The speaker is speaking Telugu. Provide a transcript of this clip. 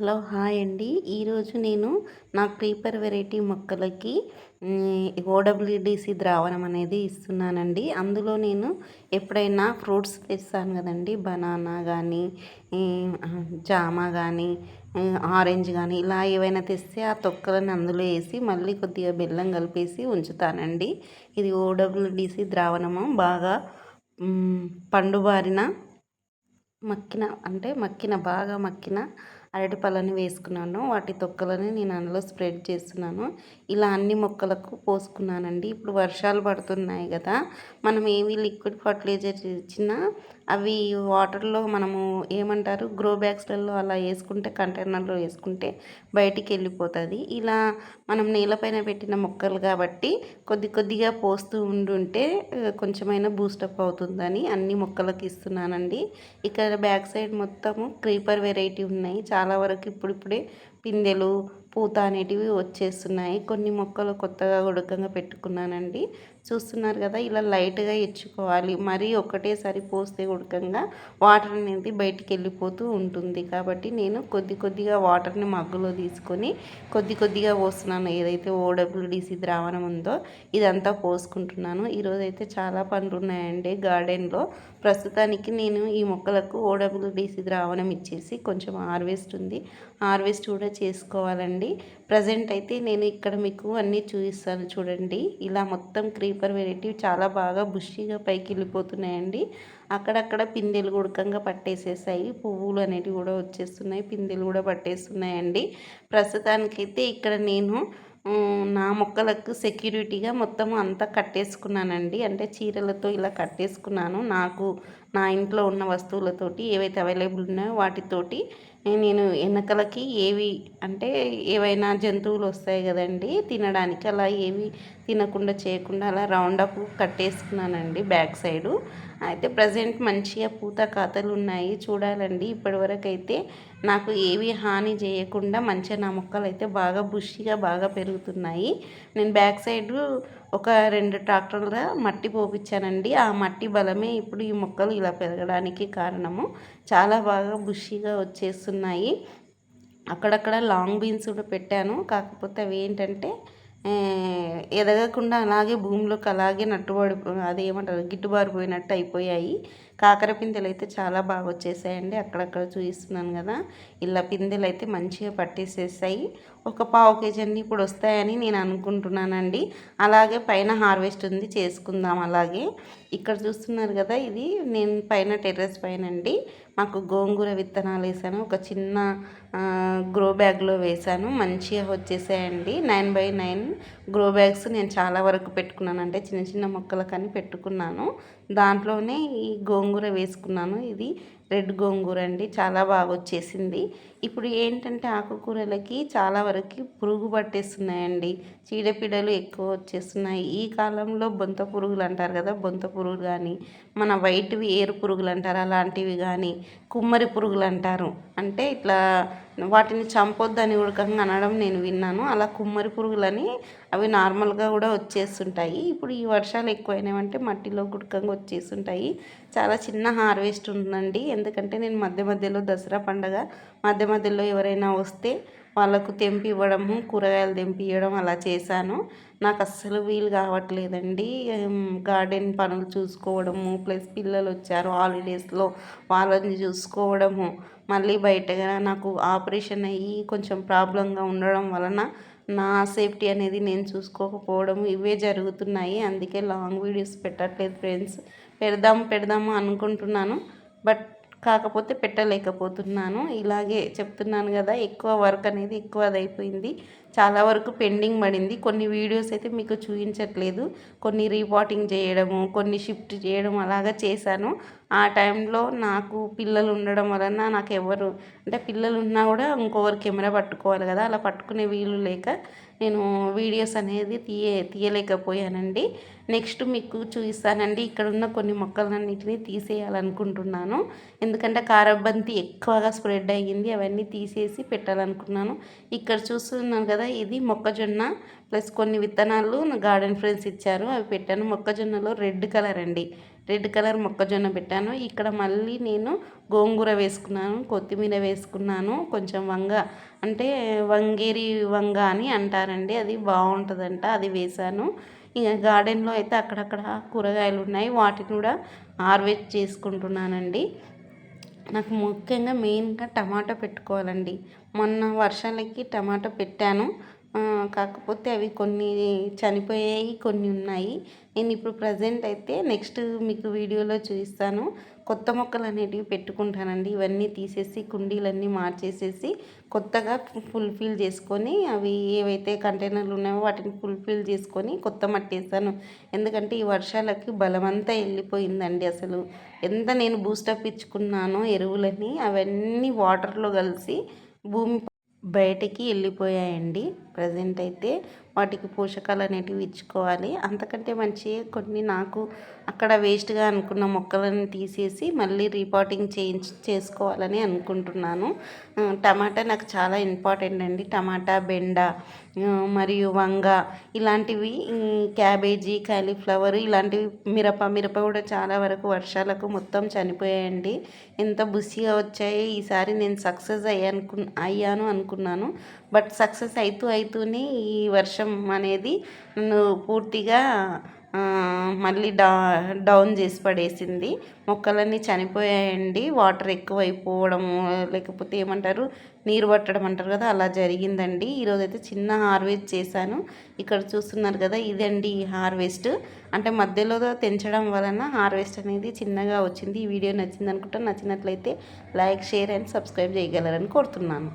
హలో హాయ్ అండి. ఈరోజు నేను నా క్రీపర్ వెరైటీ మొక్కలకి ఓడబ్ల్యూడిసి ద్రావణం అనేది ఇస్తున్నానండి. అందులో నేను ఎప్పుడైనా ఫ్రూట్స్ తెస్తాను కదండి. బనానా కానీ జామ కానీ ఆరెంజ్ కానీ ఇలా ఏవైనా తెస్తే ఆ తొక్కలను అందులో వేసి మళ్ళీ కొద్దిగా బెల్లం కలిపేసి ఉంచుతానండి. ఇది ఓడబ్ల్యూడిసి ద్రావణము. బాగా పండుబారిన మక్కిన అంటే మక్కిన బాగా మక్కిన అరటి పళ్ళని వేసుకున్నాను. వాటి తొక్కలని నేను అందులో స్ప్రెడ్ చేస్తున్నాను. ఇలా అన్ని మొక్కలకు పోసుకున్నానండి. ఇప్పుడు వర్షాలు పడుతున్నాయి కదా మనం ఏమి లిక్విడ్ ఫర్టిలైజర్ ఇచ్చినా అవి వాటర్లో మనము ఏమంటారు గ్రో బ్యాగ్స్లలో అలా వేసుకుంటే కంటైనర్లో వేసుకుంటే బయటికి వెళ్ళిపోతుంది. ఇలా మనం నేలపైన పెట్టిన మొక్కలు కాబట్టి కొద్ది కొద్దిగా పోస్తూ ఉండుంటే కొంచెమైనా బూస్టప్ అవుతుందని అన్ని మొక్కలకు ఇస్తున్నానండి. ఇక్కడ బ్యాక్ సైడ్ మొత్తము క్రీపర్ వెరైటీ ఉన్నాయి. చాలా వరకు ఇప్పుడిప్పుడే పిందెలు పూత అనేటివి వచ్చేస్తున్నాయి. కొన్ని మొక్కలు కొత్తగా ఉడకంగా పెట్టుకున్నానండి. చూస్తున్నారు కదా ఇలా లైట్గా ఇచ్చుకోవాలి. మరీ ఒకటేసారి పోస్తే ఉడకంగా వాటర్ అనేది బయటికి వెళ్ళిపోతూ ఉంటుంది. కాబట్టి నేను కొద్ది కొద్దిగా వాటర్ని మగ్గులో తీసుకొని కొద్ది కొద్దిగా పోస్తున్నాను. ఏదైతే ఓడబ్ల్యూడిసి ద్రావణం ఉందో ఇదంతా పోసుకుంటున్నాను. ఈరోజైతే చాలా పనులు ఉన్నాయండి గార్డెన్లో ప్రస్తుతానికి నేను ఈ మొక్కలకు ఓడబ్ల్యూడిసి ద్రావణం ఇచ్చేసి కొంచెం హార్వెస్ట్ ఉంది. హార్వెస్ట్ కూడా చేసుకోవాలండి. ప్రజెంట్ అయితే నేను ఇక్కడ మీకు అన్నీ చూపిస్తాను చూడండి. ఇలా మొత్తం క్రీపర్ వెరైటీ చాలా బాగా బుషిగా పైకి వెళ్ళిపోతున్నాయండి. అక్కడక్కడ పిందెలు ఉడకంగా పట్టేసేసాయి. పువ్వులు అనేటివి కూడా వచ్చేస్తున్నాయి. పిందెలు కూడా పట్టేస్తున్నాయండి. ప్రస్తుతానికైతే ఇక్కడ నేను నా మొక్కలకు సెక్యూరిటీగా మొత్తం అంతా కట్టేసుకున్నానండి. అంటే చీరలతో ఇలా కట్టేసుకున్నాను. నాకు నా ఇంట్లో ఉన్న వస్తువులతోటి ఏవైతే అవైలబుల్ ఉన్నాయో వాటితోటి నేను వెనకలకి ఏవి అంటే ఏవైనా జంతువులు వస్తాయి కదండి తినడానికి అలా ఏవి తినకుండా చేయకుండా అలా రౌండ్ అప్ కట్టేసుకున్నానండి బ్యాక్ సైడు. అయితే ప్రజెంట్ మంచిగా పూత కాతలు ఉన్నాయి. చూడాలండి. ఇప్పటివరకు అయితే నాకు ఏవి హాని చేయకుండా మంచిగా నా మొక్కలు అయితే బాగా బుషిగా బాగా పెరుగుతున్నాయి. నేను బ్యాక్ సైడ్ ఒక రెండు ట్రాక్టర్ల మట్టి పోపించానండి ఆ మట్టి బలమే ఇప్పుడు ఈ మొక్కలు ఇలా పెరగడానికి కారణము. చాలా బాగా బుషిగా వచ్చేస్తున్నాయి. అక్కడక్కడ లాంగ్ బీన్స్ కూడా పెట్టాను. కాకపోతే అవి ఏంటంటే ఎదగకుండా అలాగే భూమిలోకి అలాగే నట్టుబడి అదేమంటారు గిట్టుబారిపోయినట్టు అయిపోయాయి. కాకర పిందెలు అయితే చాలా బాగా వచ్చేసాయండి. అక్కడక్కడ చూపిస్తున్నాను కదా. ఇలా పిందెలు అయితే మంచిగా పట్టేసేసాయి. ఒక పావు కేజీ అన్నీ ఇప్పుడు వస్తాయని నేను అనుకుంటున్నానండి. అలాగే పైన హార్వెస్ట్ ఉంది చేసుకుందాం అలాగే. ఇక్కడ చూస్తున్నారు కదా ఇది నేను పైన టెర్రస్ పైన అండి మాకు గోంగూర విత్తనాలు వేసాను. ఒక చిన్న గ్రో బ్యాగ్లో వేసాను. మంచిగా వచ్చేసాయండి. Nine by nine grow bags నేను చాలా వరకు పెట్టుకున్నాను. అంటే చిన్న చిన్న మొక్కలు కానీ పెట్టుకున్నాను. దాంట్లోనే ఈ గోంగూర వేసుకున్నాను. ఇది రెడ్ గోంగూర అండి చాలా బాగా వచ్చేసింది ఇప్పుడు ఏంటంటే ఆకుకూరలకి చాలా వరకు పురుగు పట్టేస్తున్నాయండి. చీడపీడలు ఎక్కువ వచ్చేస్తున్నాయి. ఈ కాలంలో బొంత పురుగులు అంటారు కదా బొంత పురుగులు కానీ మన వైట్వి ఏరు పురుగులు అంటారు అలాంటివి కానీ కుమ్మరి పురుగులు అంటారు. అంటే ఇట్లా వాటిని చంపొద్దని ఉడకంగా అనడం నేను విన్నాను. అలా కుమ్మరి పురుగులని అవి నార్మల్గా కూడా వచ్చేస్తుంటాయి. ఇప్పుడు ఈ వర్షాలు ఎక్కువైనాయంటే మట్టిలో గుడకంగా వచ్చేస్తుంటాయి. చాలా చిన్న హార్వెస్ట్ ఉందండి. ఎందుకంటే నేను మధ్య మధ్యలో దసరా పండగ మధ్య మధ్యలో ఎవరైనా వస్తే వాళ్ళకు తెంపి ఇవ్వడము కూరగాయలు తెంపి ఇవ్వడం అలా చేశాను. నాకు అస్సలు వీలు కావట్లేదండి. గార్డెన్ పనులు చూసుకోవడము ప్లస్ పిల్లలు వచ్చారు హాలిడేస్లో వాళ్ళని చూసుకోవడము మళ్ళీ బయటగా నాకు ఆపరేషన్ అయ్యి కొంచెం ప్రాబ్లంగా ఉండడం వలన నా సేఫ్టీ అనేది నేను చూసుకోకపోవడం ఇవే జరుగుతున్నాయి. అందుకే లాంగ్ వీడియోస్ పెట్టట్లేదు ఫ్రెండ్స్. పెడదాం పెడదాము అనుకుంటున్నాను. బట్ కాకపోతే పెట్టలేకపోతున్నాను. ఇలాగే చెప్తున్నాను కదా ఎక్కువ వర్క్ అనేది ఎక్కువ అయిపోయింది చాలా వరకు పెండింగ్ పడింది. కొన్ని వీడియోస్ అయితే మీకు చూపించట్లేదు. కొన్ని రీపాటింగ్ చేయడము కొన్ని షిఫ్ట్ చేయడం అలాగా చేశాను. ఆ టైంలో నాకు పిల్లలు ఉండడం వలన నాకు ఎవరు అంటే పిల్లలు ఉన్నా కూడా ఇంకొకరు కెమెరా పట్టుకోవాలి కదా అలా పట్టుకునే వీలు లేక నేను వీడియోస్ అనేది తీయ తీయలేకపోయానండి. నెక్స్ట్ మీకు చూపిస్తానండి. ఇక్కడ ఉన్న కొన్ని మొక్కలన్నింటినీ తీసేయాలనుకుంటున్నాను. ఎందుకంటే కారబంతి ఎక్కువగా స్ప్రెడ్ అయ్యింది. అవన్నీ తీసేసి పెట్టాలనుకున్నాను. ఇక్కడ చూస్తున్నాను కదా ఇది మొక్కజొన్న ప్లస్ కొన్ని విత్తనాలు గార్డెన్ ఫ్రెండ్స్ ఇచ్చారు. అవి పెట్టాను. మొక్కజొన్నలో రెడ్ కలర్ అండి. రెడ్ కలర్ మొక్కజొన్న పెట్టాను. ఇక్కడ మళ్ళీ నేను గోంగూర వేసుకున్నాను కొత్తిమీర వేసుకున్నాను. కొంచెం వంగ అంటే వంగేరి వంగ అని అంటారండి. అది బాగుంటుందంట. అది వేశాను. ఇక గార్డెన్లో అయితే అక్కడక్కడ కూరగాయలు ఉన్నాయి. వాటిని కూడా హార్వెస్ట్ చేసుకుంటున్నానండి. నాకు ముఖ్యంగా మెయిన్గా టమాటా పెట్టుకోవాలండి. మొన్న వర్షాలకి టమాటా పెట్టాను. కాకపోతే అవి కొన్ని చనిపోయాయి కొన్ని ఉన్నాయి. నేను ఇప్పుడు ప్రజెంట్ అయితే నెక్స్ట్ మీకు వీడియోలో చూపిస్తాను. కొత్త మొక్కలు అనేటివి పెట్టుకుంటానండి. ఇవన్నీ తీసేసి కుండీలన్నీ మార్చేసేసి కొత్తగా ఫుల్ఫిల్ చేసుకొని అవి ఏవైతే కంటైనర్లు ఉన్నాయో వాటిని ఫుల్ఫిల్ చేసుకొని కొత్త మట్టేస్తాను ఎందుకంటే ఈ వర్షాలకి బలమంతా వెళ్ళిపోయిందండి అసలు. ఎంత నేను బూస్టప్ ఇచ్చుకున్నానో ఎరువులని అవన్నీ వాటర్లో కలిసి భూమి బయటికి వెళ్ళిపోయాయండి. ప్రజెంట్ అయితే వాటికి పోషకాలు అనేటివి ఇచ్చుకోవాలి. అంతకంటే మంచి కొన్ని నాకు అక్కడ వేస్ట్గా అనుకున్న మొక్కలను తీసేసి మళ్ళీ రీపాటింగ్ చేయించి చేసుకోవాలని అనుకుంటున్నాను. టమాటా నాకు చాలా ఇంపార్టెంట్ అండి. టమాటా బెండ మరియు వంగ ఇలాంటివి క్యాబేజీ కాలీఫ్లవర్ ఇలాంటివి మిరప మిరప కూడా చాలా వరకు వర్షాలకు మొత్తం చనిపోయాయండి. ఎంత బుసిగా వచ్చాయి ఈసారి నేను సక్సెస్ అయ్యాను అయ్యాను అనుకున్నాను. బట్ సక్సెస్ అవుతూ అవుతూనే ఈ వర్షం అనేది నన్ను పూర్తిగా మళ్ళీ డా డౌన్ చేసి పడేసింది. మొక్కలన్నీ చనిపోయాయండి. వాటర్ ఎక్కువైపోవడం లేకపోతే ఏమంటారు నీరు పట్టడం అంటారు కదా అలా జరిగిందండి. ఈరోజు అయితే చిన్న హార్వెస్ట్ చేశాను. ఇక్కడ చూస్తున్నారు కదా ఇదండి హార్వెస్ట్. అంటే మధ్యలో తెంచడం వలన హార్వెస్ట్ అనేది చిన్నగా వచ్చింది. ఈ వీడియో నచ్చింది అనుకుంటా నచ్చినట్లయితే లైక్ షేర్ అండ్ సబ్స్క్రైబ్ చేయగలరని కోరుతున్నాను.